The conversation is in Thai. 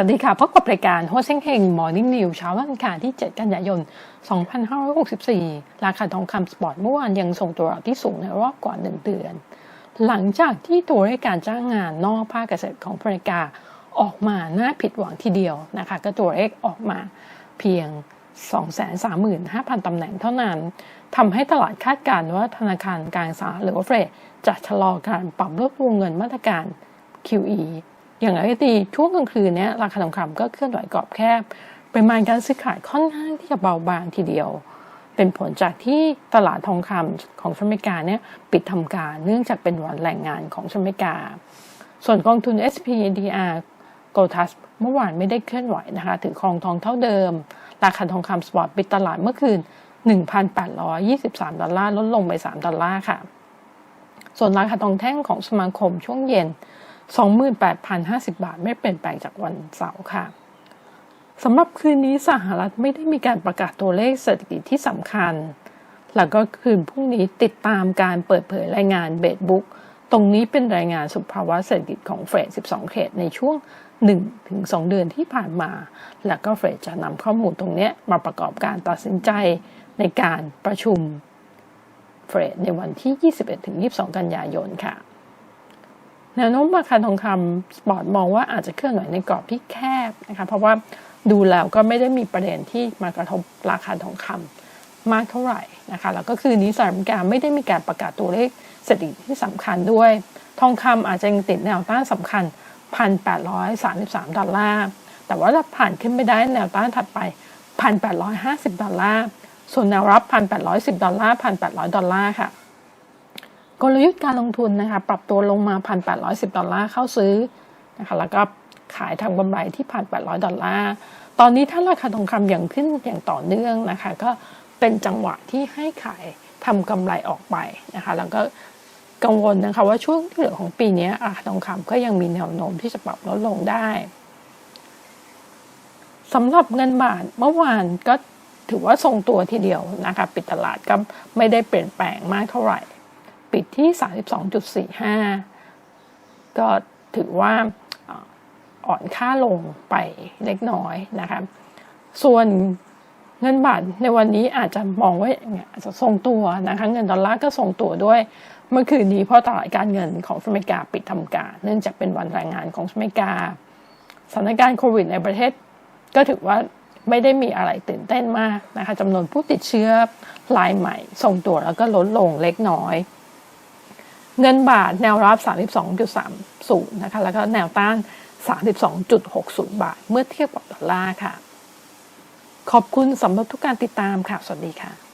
วัสดีค่ะ พบกับรายการโฮเซ็งเฮงมอร์นิ่งนิวเช้าวันอังคารที่ 7 กันยายน 2564 ราคาทองคำสปอร์ตเมื่อวานยังทรงตัวที่สูงในรอบกว่า 1 เดือน หลังจากที่ตัวเลขการจ้างงานนอกภาคเกษตรของอเมริกาออกมาน่าผิดหวังทีเดียวนะคะ ก็ตัวเลขออกมาเพียง 235,000 ตำแหน่งเท่านั้นทำให้ตลาดคาดการณ์ว่าธนาคารกลางสหรัฐหรือว่าเฟดจะชะลอการปรับลดวงเงินมาตรการ QE อย่างไรก็ดีช่วงกลางคืนเนี้ยราคาทองคำก็เคลื่อนไหวกรอบแคบปริมาณการซื้อขายค่อนข้างที่จะเบาบางทีเดียว เป็นผลจากที่ตลาดทองคำของสหรัฐอเมริกาเนี่ยปิดทำการเนื่องจากเป็นวันแรงงานของสหรัฐอเมริกา ส่วนกองทุน SPDR g o l d t a s เมื่อวานไม่ได้เคลื่อนไหวนะคะถือครองทองเท่าเดิม ราคาทองคำสปอร์ตปิดตลาดเมื่อคืน 1,823 ดอลลาร์ลดลงไป 3 ดอลลาร์ค่ะ ส่วนราคาทองแท่งของสมาคมช่วงเย็น 28,050 บาทไม่เปลี่ยนแปลงจากวันเสาร์ค่ะสำหรับคืนนี้สหรัฐไม่ได้มีการประกาศตัวเลขเศรษฐกิจที่สำคัญ แล้วก็คืนพรุ่งนี้ติดตามการเปิดเผยรายงานเบดบุ๊กตรงนี้เป็นรายงานสุภาวะเศรษฐกิจของเฟด 12 เขตในช่วง 1-2 เดือนที่ผ่านมา แล้วก็เฟดจะนำข้อมูลตรงนี้มาประกอบการตัดสินใจในการประชุมเฟดในวันที่ 21-22 กันยายนค่ะ แนวโน้มราคาทองคำสปอร์ตมองว่าอาจจะเคลื่อนไหวในกรอบที่แคบนะคะเพราะว่าดูแล้วก็ไม่ได้มีประเด็นที่มากระทบราคาทองคำมากเท่าไหร่นะคะแล้วก็คือนี้สหรัฐอเมริกาไม่ได้มีการประกาศตัวเลขเศรษฐกิจที่สำคัญด้วย ทองคำอาจจะยังติดแนวต้านสำคัญ 1,833 ดอลลาร์แต่ว่าถ้าผ่านขึ้นไปได้แนวต้านถัดไป 1,850 ดอลลาร์ส่วนแนวรับ 1,810 ดอลลาร์ 1,800 ดอลลาร์ค่ะ กลยุทธ์การลงทุนนะคะปรับตัวลงมา 1,810 ดอลลาร์เข้าซื้อนะคะแล้วก็ขายทำกำไรที่ 1,800 ดอลลาร์ตอนนี้ถ้าราคาทองคำอย่างขึ้นอย่างต่อเนื่องนะคะก็เป็นจังหวะที่ให้ขายทำกำไรออกไปนะคะแล้วก็กังวลนะคะว่าช่วงที่เหลือของปีนี้ราคาทองคำก็ยังมีแนวโน้มที่จะปรับลดลงได้สำหรับเงินบาทเมื่อวานก็ถือว่าทรงตัวทีเดียวนะคะปิดตลาดก็ไม่ได้เปลี่ยนแปลงมากเท่าไหร่ ปิดที่ 32.45 ก็ถือว่าอ่อนค่าลงไปเล็กน้อยนะคะส่วนเงินบาทในวันนี้อาจจะมองว่าอาจจะทรงตัวนะคะเงินดอลลาร์ก็ทรงตัวด้วย เมื่อคืนนี้เพราะตลาดการเงินของสหรัฐอเมกาปิดทำการ เนื่องจากเป็นวันแรงงานของสหรัฐอเมกาสถานการณ์โควิดในประเทศ ก็ถือว่าไม่ได้มีอะไรตื่นเต้นมากนะคะจำนวนผู้ติดเชื้อรายใหม่ทรงตัวแล้วก็ลดลงเล็กน้อย เงินบาทแนวรับ 32.30 นะคะ แล้วก็แนวต้าน 32.60 บาท เมื่อเทียบกับดอลลาร์ค่ะ ขอบคุณสำหรับทุกการติดตามค่ะ สวัสดีค่ะ